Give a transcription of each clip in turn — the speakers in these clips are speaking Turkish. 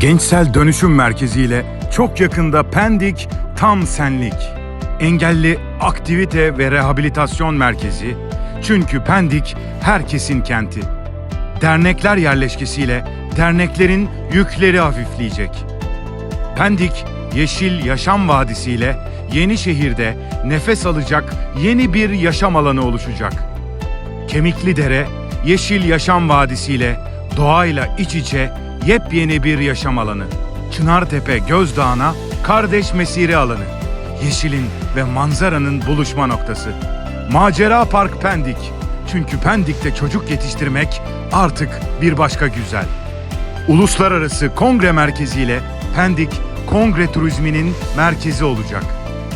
Gençsel Dönüşüm Merkezi ile çok yakında Pendik Tam Senlik. Engelli Aktivite ve Rehabilitasyon Merkezi. Çünkü Pendik herkesin kenti. Dernekler yerleşkesiyle derneklerin yükleri hafifleyecek. Pendik Yeşil Yaşam Vadisi ile Yenişehir'de nefes alacak yeni bir yaşam alanı oluşacak. Kemikli Dere, Yeşil Yaşam Vadisi ile doğayla iç içe yepyeni bir yaşam alanı. Çınartepe Gözdağı'na kardeş mesire alanı. Yeşilin ve manzaranın buluşma noktası. Macera Park Pendik. Çünkü Pendik'te çocuk yetiştirmek artık bir başka güzel. Uluslararası Kongre Merkezi ile Pendik Kongre Turizmi'nin merkezi olacak.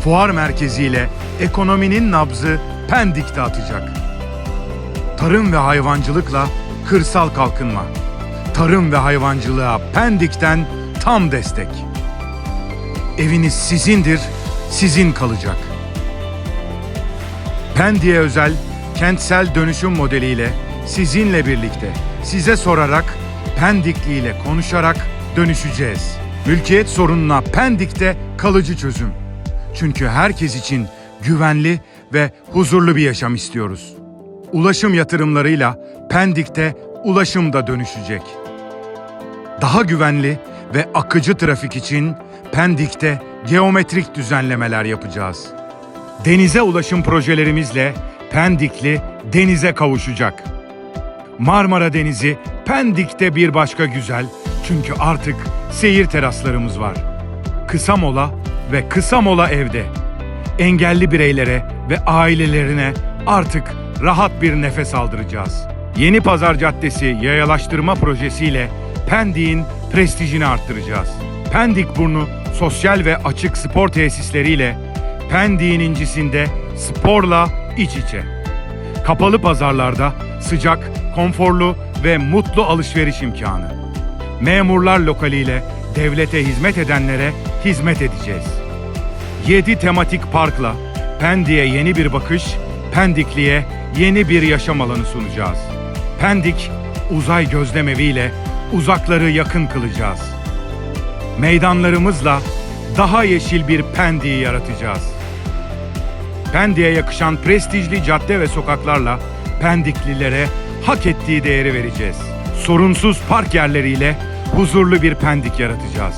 Fuar Merkezi ile ekonominin nabzı Pendik'te atacak. Tarım ve hayvancılıkla kırsal kalkınma. Tarım ve hayvancılığa Pendik'ten tam destek. Eviniz sizindir, sizin kalacak. Pendik'e özel kentsel dönüşüm modeliyle sizinle birlikte size sorarak Pendikli ile konuşarak dönüşeceğiz. Mülkiyet sorununa Pendik'te kalıcı çözüm. Çünkü herkes için güvenli ve huzurlu bir yaşam istiyoruz. Ulaşım yatırımlarıyla Pendik'te ulaşım da dönüşecek. Daha güvenli ve akıcı trafik için Pendik'te geometrik düzenlemeler yapacağız. Denize ulaşım projelerimizle Pendikli denize kavuşacak. Marmara Denizi Pendik'te bir başka güzel çünkü artık seyir teraslarımız var. Kısa mola ve kısa mola evde. Engelli bireylere ve ailelerine artık rahat bir nefes aldıracağız. Yeni Pazar Caddesi yayalaştırma projesiyle Pendik'in prestijini arttıracağız. Pendik Burnu sosyal ve açık spor tesisleriyle Pendik'in incisinde sporla iç içe. Kapalı pazarlarda sıcak, konforlu ve mutlu alışveriş imkanı. Memurlar lokaliyle devlete hizmet edenlere hizmet edeceğiz. 7 tematik parkla Pendik'e yeni bir bakış, Pendikli'ye yeni bir yaşam alanı sunacağız. Pendik uzay gözlemeviyle uzakları yakın kılacağız. Meydanlarımızla daha yeşil bir Pendik'i yaratacağız. Pendik'e yakışan prestijli cadde ve sokaklarla Pendiklilere hak ettiği değeri vereceğiz. Sorunsuz park yerleriyle huzurlu bir Pendik yaratacağız.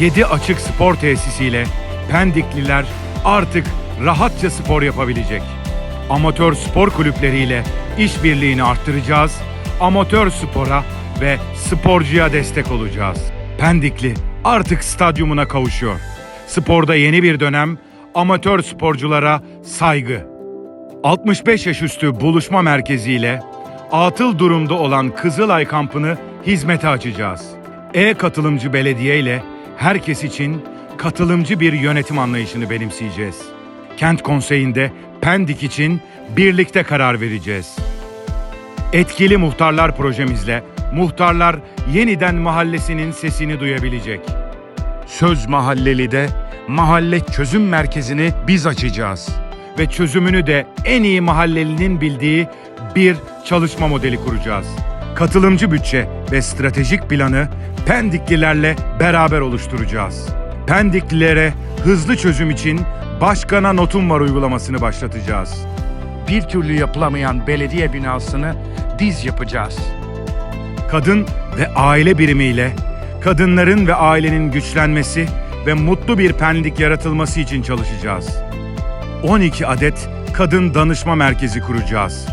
7 açık spor tesisiyle Pendikliler artık rahatça spor yapabilecek. Amatör spor kulüpleriyle işbirliğini arttıracağız. Amatör spora ve sporcuya destek olacağız. Pendikli artık stadyumuna kavuşuyor. Sporda yeni bir dönem, amatör sporculara saygı. 65 yaş üstü buluşma merkeziyle atıl durumda olan Kızılay kampını hizmete açacağız. E-katılımcı belediye ile herkes için katılımcı bir yönetim anlayışını benimseyeceğiz. Kent konseyinde Pendik için birlikte karar vereceğiz. Etkili muhtarlar projemizle muhtarlar yeniden mahallesinin sesini duyabilecek. Söz Mahalleli'de mahalle çözüm merkezini biz açacağız. Ve çözümünü de en iyi mahallelinin bildiği bir çalışma modeli kuracağız. Katılımcı bütçe ve stratejik planı Pendiklilerle beraber oluşturacağız. Pendiklilere hızlı çözüm için Başkana Notum Var uygulamasını başlatacağız. bir türlü yapılamayan belediye binasını diz yapacağız. kadın ve aile birimiyle kadınların ve ailenin güçlenmesi ve mutlu bir pendik yaratılması için çalışacağız. 12 adet kadın danışma merkezi kuracağız.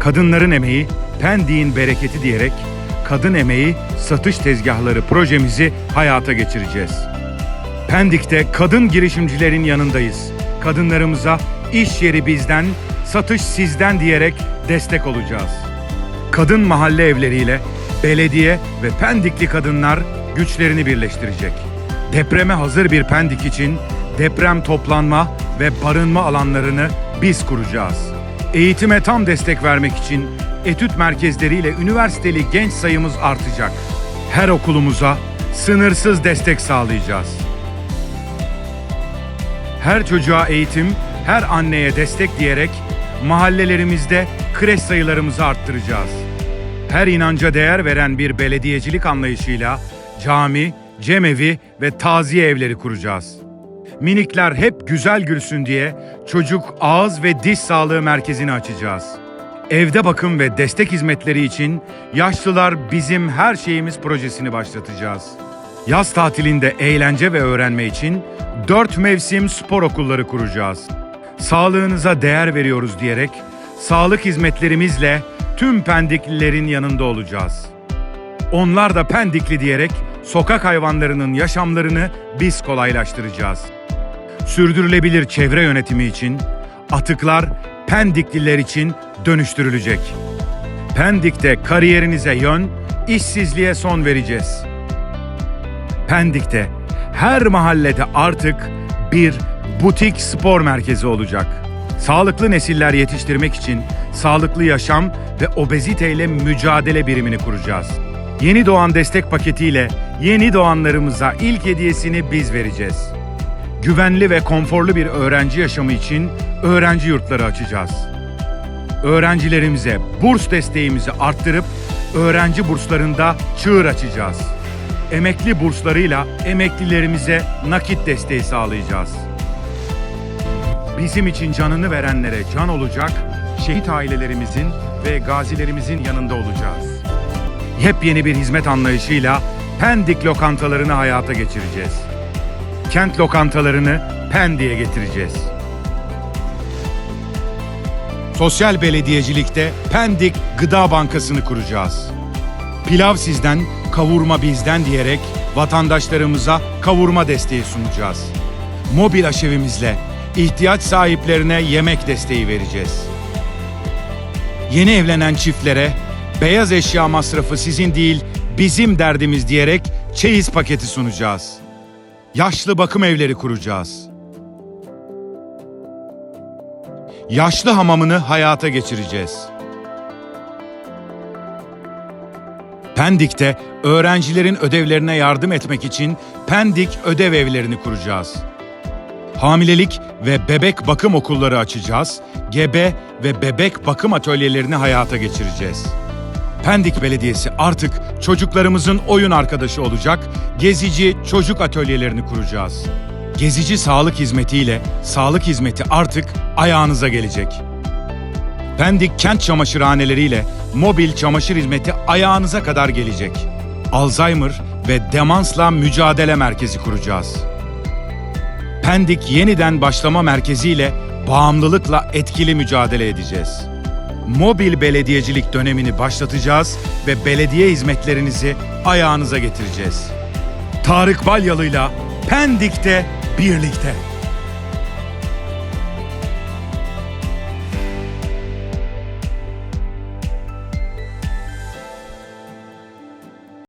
Kadınların emeği, Pendik'in bereketi diyerek kadın emeği satış tezgahları projemizi hayata geçireceğiz. Pendik'te kadın girişimcilerin yanındayız. Kadınlarımıza iş yeri bizden, satış sizden diyerek destek olacağız. Kadın mahalle evleriyle belediye ve Pendikli kadınlar güçlerini birleştirecek. Depreme hazır bir Pendik için deprem toplanma ve barınma alanlarını biz kuracağız. Eğitime tam destek vermek için etüt merkezleriyle üniversiteli genç sayımız artacak. Her okulumuza sınırsız destek sağlayacağız. Her çocuğa eğitim, her anneye destek diyerek mahallelerimizde kreş sayılarımızı arttıracağız. Her inanca değer veren bir belediyecilik anlayışıyla cami, cemevi ve taziye evleri kuracağız. Minikler hep güzel gülsün diye çocuk ağız ve diş sağlığı merkezini açacağız. Evde bakım ve destek hizmetleri için Yaşlılar Bizim Her Şeyimiz projesini başlatacağız. Yaz tatilinde eğlence ve öğrenme için dört mevsim spor okulları kuracağız. Sağlığınıza değer veriyoruz diyerek sağlık hizmetlerimizle tüm pendiklilerin yanında olacağız. Onlar da pendikli diyerek sokak hayvanlarının yaşamlarını biz kolaylaştıracağız. Sürdürülebilir çevre yönetimi için atıklar pendikliler için dönüştürülecek. Pendik'te kariyerinize yön, işsizliğe son vereceğiz. Pendik'te her mahallede artık bir butik spor merkezi olacak. Sağlıklı nesiller yetiştirmek için sağlıklı yaşam ve obeziteyle mücadele birimini kuracağız. Yeni doğan destek paketiyle yeni doğanlarımıza ilk hediyesini biz vereceğiz. Güvenli ve konforlu bir öğrenci yaşamı için öğrenci yurtları açacağız. Öğrencilerimize burs desteğimizi arttırıp öğrenci burslarında çığır açacağız. Emekli burslarıyla emeklilerimize nakit desteği sağlayacağız. Bizim için canını verenlere can olacak, şehit ailelerimizin ve gazilerimizin yanında olacağız. Yepyeni bir hizmet anlayışıyla Pendik lokantalarını hayata geçireceğiz. Kent lokantalarını Pendik'e getireceğiz. Sosyal belediyecilikte Pendik Gıda Bankası'nı kuracağız. Pilav sizden, kavurma bizden diyerek vatandaşlarımıza kavurma desteği sunacağız. Mobil aşevimizle ihtiyaç sahiplerine yemek desteği vereceğiz. Yeni evlenen çiftlere beyaz eşya masrafı sizin değil bizim derdimiz diyerek çeyiz paketi sunacağız. Yaşlı bakım evleri kuracağız. Yaşlı hamamını hayata geçireceğiz. Pendik'te öğrencilerin ödevlerine yardım etmek için Pendik Ödev Evlerini kuracağız. Hamilelik ve bebek bakım okulları açacağız. Gebe ve bebek bakım atölyelerini hayata geçireceğiz. Pendik Belediyesi artık çocuklarımızın oyun arkadaşı olacak. Gezici çocuk atölyelerini kuracağız. Gezici sağlık hizmetiyle sağlık hizmeti artık ayağınıza gelecek. Pendik kent çamaşırhaneleriyle mobil çamaşır hizmeti ayağınıza kadar gelecek. Alzheimer ve demansla mücadele merkezi kuracağız. Pendik yeniden başlama merkeziyle bağımlılıkla etkili mücadele edeceğiz. Mobil belediyecilik dönemini başlatacağız ve belediye hizmetlerinizi ayağınıza getireceğiz. Tarık Balyalı'yla Pendik'te birlikte.